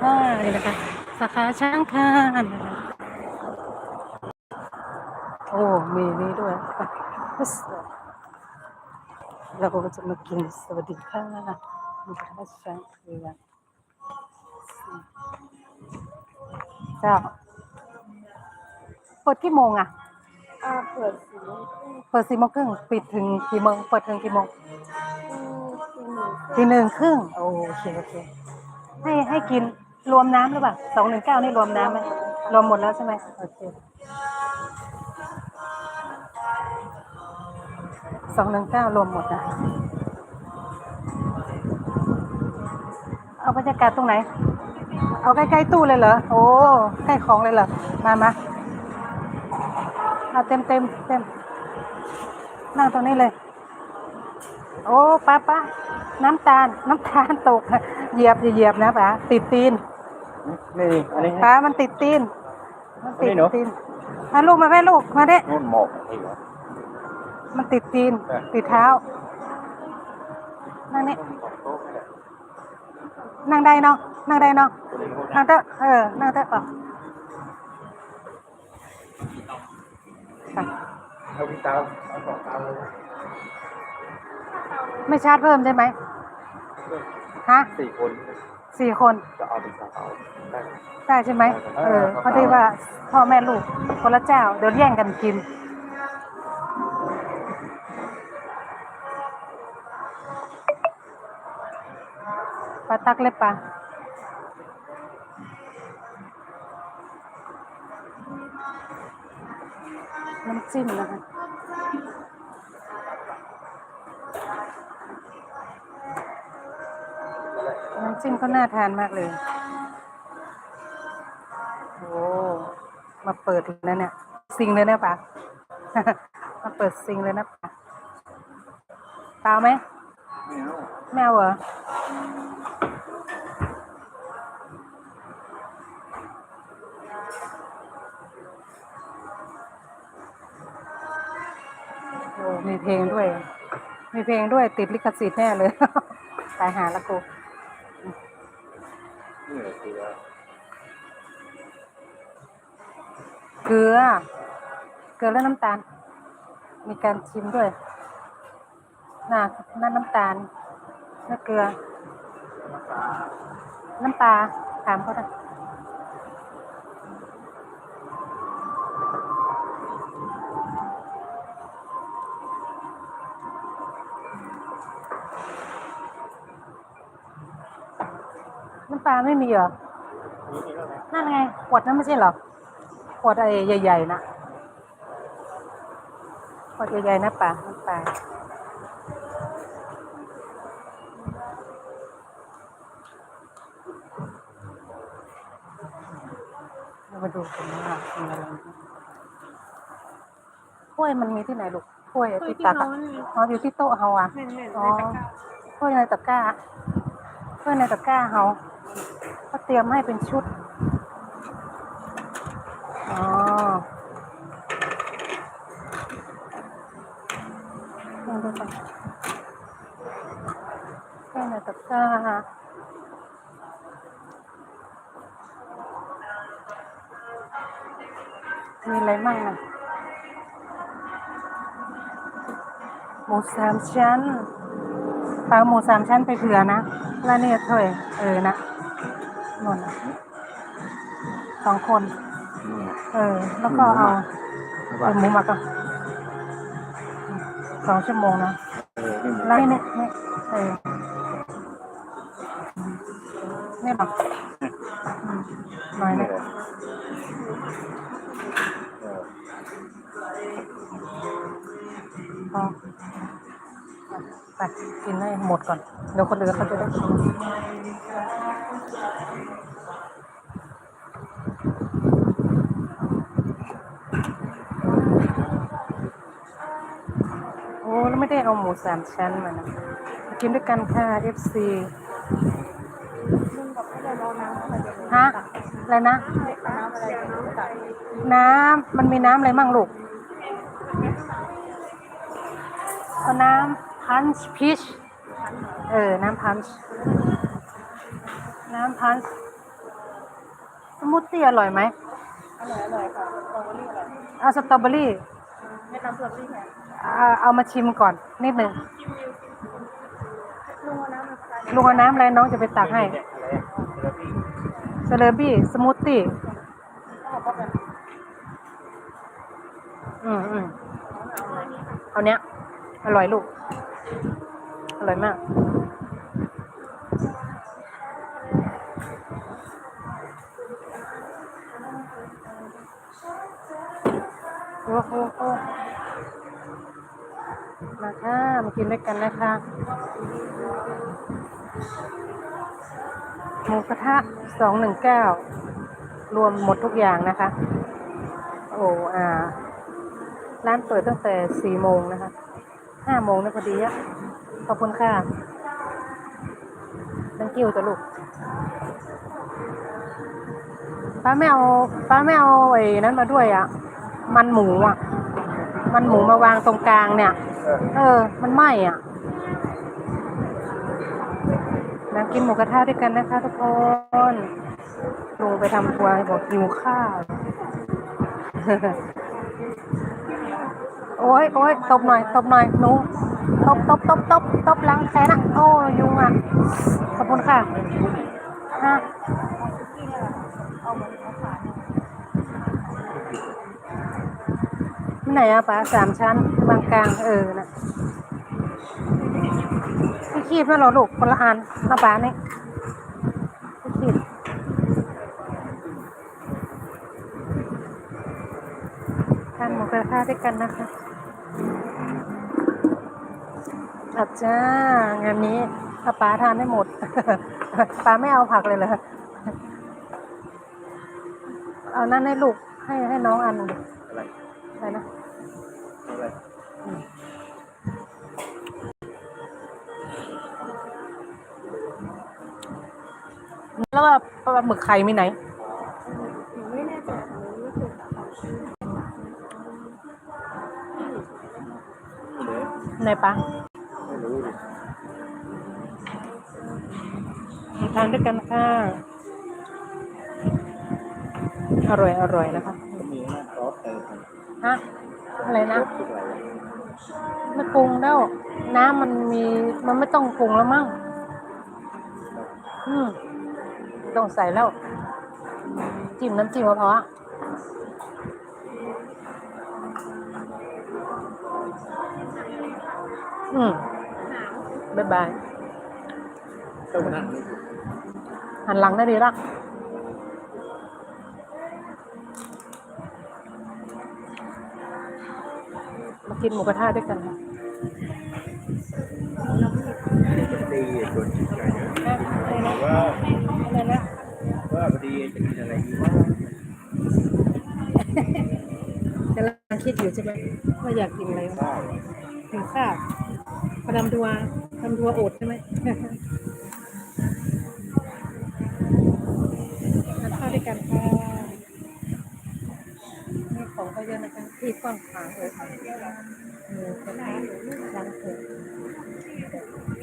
ค่ะนี่นะคะสาขาช้างคานนะคะโอ้มีนี่ด้วยไปเราก็จะมากินสวัสดีค่ะมีข้าวช้างเผือกเจ้าเปิดกี่โมงอะอ่าเปิดสีเปิดสี่โมงครึ่งปิดถึงกี่โมงเปิดถึงกี่โมงสีหนึ่งตีหนึ่งครึ่งโอเคโอเคให้ให้กิน รวมน้ำหรือเปล่าสองหนึ่งเก้านี่รวมน้ำไหมรวมหมดแล้วใช่ไหมโอเคสองหนึ่งเก้ารวมหมดนะเอาบรรยากาศตรงไหน เอาใกล้ๆตู้เลยเหรอ โอ้ใกล้ของเลยเหรอ มามาเอาเต็มเต็มเต็มนั่งตรงนี้เลย โอ้ป้าป้าน้ำตาล น้ำตาลตก เหยียบอย่าเหยียบนะป้าติดตีน นี่อันนี้ป้ามันติดตีน มันติดอันนี้หนู ตีนมาลูกมาแม่ลูกมาเด้นู่นหมอกนี่เหรอ มันติดตีน เออ ติดเท้า นั่งนี่นั่งได้เนาะ นั่งได้เนาะ นั่งเถอะเออ นั่งเถอะป่ะค่ะเอาพี่ตาเอาสองตาเลยไม่ชาร์จเพิ่มใช่ไหมฮะสี่คน สี่คนจะเอาเป็นตาเอาได้ได้ใช่ไหมเออเออครับพอดีว่าพ่อแม่ลูกคนละเจ้าเดี๋ยวแย่งกันกิน ปลาตักเล็บปลาน้ำจิ้มนะคะ น้ำจิ้มก็น่าทานมากเลย โอ้มาเปิดแล้วเนี่ยซิงเลยนะปะมาเปิดซิงเลยนะปะเปล่าไหมไม่เอาแมวเหรอโอ้มีเพลงด้วย มีเพลงด้วยติดลิขสิทธิ์แน่เลยตายหาละกู นี่เลยคือเกลือเกลือและน้ำตาล มีการชิมด้วยน่ะนั่นน้ำตาลนั่นเกลือน้ำปลา ถามเขาได้ น้ำปลาไม่มีเหรอ นั่นไง ขวดนั้นไม่ใช่เหรอ ขวดไอ้ใหญ่ๆนะขวดใหญ่ๆนะป่าน้ำปลาเรามาดูกันว่ามีอะไรบ้างถ้วยมันมีที่ไหนลูกถ้วยที่ตักอะอ๋ออยู่ที่โต๊ะเฮาอะแม่นแม่นอ๋อในตะกร้าถ้วยในตะกร้าถ้วยในตะกร้าเฮา เขาเตรียมให้เป็นชุด อ๋อลองดูก่อนถ้วยในตะกร้ามีอะไรมั่งอะหมูสามชั้น ปลาหมูสามชั้นไปเผื่อนะแล้วเนี่ยเท่าไหร่เออนะนนน่ะสองคน เออ แล้วก็เอาเออหมูหมักอะสองชั่วโมงนะเออไม่มีแล้วนี่นี่เออเนี่ยหรออืมหน่อยนี่นะเลยเออพอ ไปกินให้หมดก่อน เดี๋ยวคนอื่นเขาจะได้กินโอ้แล้วไม่ได้เอาหมูสามชั้นมานะมากินด้วยกันค่ะ FC ลุงกับไม่ได้รอน้ำอะไรเลยฮะอะไรนะน้ำอะไรน้ำตักน้ำมันมีน้ำอะไรมั่งลูกก็น้ำ พันช์พีชเออ น้ำพันช์น้ำพันช์มูทตี้อร่อยไหมอร่อยอร่อยค่ะสตรอเบอรี่อร่อยเอาสตรอเบอรี่แนะนำสตรอเบอรี่แทนเอาเอามาชิมก่อนนิดหนึ่งลุงเอาน้ำมาใส่ลุงเอาน้ำอะไรน้องจะไปตักให้อะไรอะเทอร์บี้สเลอร์บี้สมูทตี้เขาบอกว่าแบบอืมอืมเอาเนี้ยอร่อยลูกอ ร่อยมากโอ้โหมาค่ะ มากินด้วยกันนะคะหมูกระทะสองหนึ่งเก้ารวมหมดทุกอย่างนะคะ โอ้อ่าร้านเปิดตั้งแต่สี่โมงนะคะห้าโมงนะพอดีอะ ขอบคุณค่ะนังกิ้วจ้ะลูก ป้าไม่เอาป้าไม่เอาไอ้นั้นมาด้วยอะมันหมูอะมันหมูมาวางตรงกลางเนี่ย เออเออมันไหม้อะมากินหมูกระทะด้วยกันนะคะทุกคนลุงไปทำครัวบอกหิวข้าว โอ้ยโอ้ยตบหน่อย ตบหน่อยหนู ตบตบตบตบตบหลังแขนอะโอ้ยุงอะ ขอบคุณค่ะฮะเอาเหนเอาขาเนี่ยที่ไหนอะป้าสามชั้นบางกลางเออนะพี่คีบนั่นเหรอลูกคนละอันนะป้านี่พี่คีบทานหมูกระทะด้วยกันนะคะ อับจ้างานนี้ถ้าป้าทานได้หมดป้าไม่เอาผักเลยเหรอเอานั่นให้ลูกให้ให้น้องอันหนึ่งดิอะไรอะไรนะอะไรแล้วก็ปลาหมึกไข่มีไหนหนูไม่แน่ใจหนูไม่เคยสั่งเขาไม่รู้ไหนปะ ทานด้วยกันค่ะ อร่อยอร่อยนะคะมีนะซอสเติมฮะอะไรนะไม่ปรุงแล้ว น้ำมันมีมันไม่ต้องปรุงแล้วมั้งอืมต้องใส่แล้ว จิ้มน้ำจิ้มก็พออะอืมบ๊ายบายต้องนั่งนี่ หันหลังได้ดีละมากินหมูกระทะด้วยกันค่ะดีส่วนจิตใจเยอะอะไรนะว่าอะไรนะว่าพอดีจะกินอะไรดีวะกำลังคิดอยู่ใช่ไหมว่าอยากกินอะไรวะข้าวกินข้าวพอดำดัวดำดัวโอดใช่ไหม กันค่ะมีของก็เยอะนะคะที่กว้างขวางเลยค่ะหมูกระทะร้านเปิด